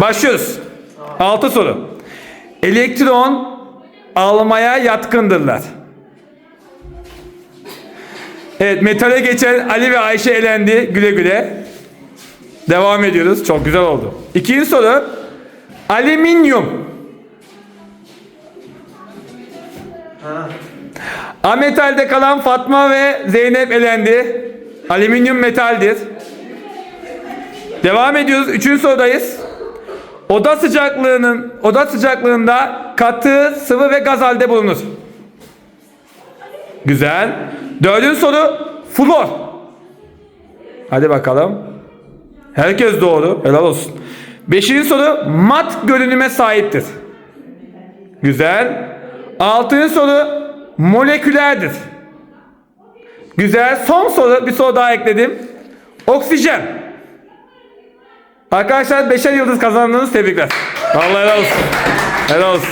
Başlıyoruz. Altı soru. Elektron almaya yatkındırlar. Evet metale geçen Ali ve Ayşe elendi. Güle güle. Devam ediyoruz. Çok güzel oldu. İkinci soru. Alüminyum. Ametalde kalan Fatma ve Zeynep elendi. Alüminyum metaldir. Devam ediyoruz. Üçüncü sorudayız. Oda sıcaklığının oda sıcaklığında katı, sıvı ve gaz halde bulunur. Güzel. Dördüncü soru flor. Hadi bakalım. Herkes doğru. Helal olsun. Beşinci soru mat görünüme sahiptir. Güzel. Altıncı soru molekülerdir. Güzel. Son soru bir soru daha ekledim. Oksijen. Arkadaşlar beşer yıldız kazandınız tebrikler. Vallahi helal olsun. Helal olsun.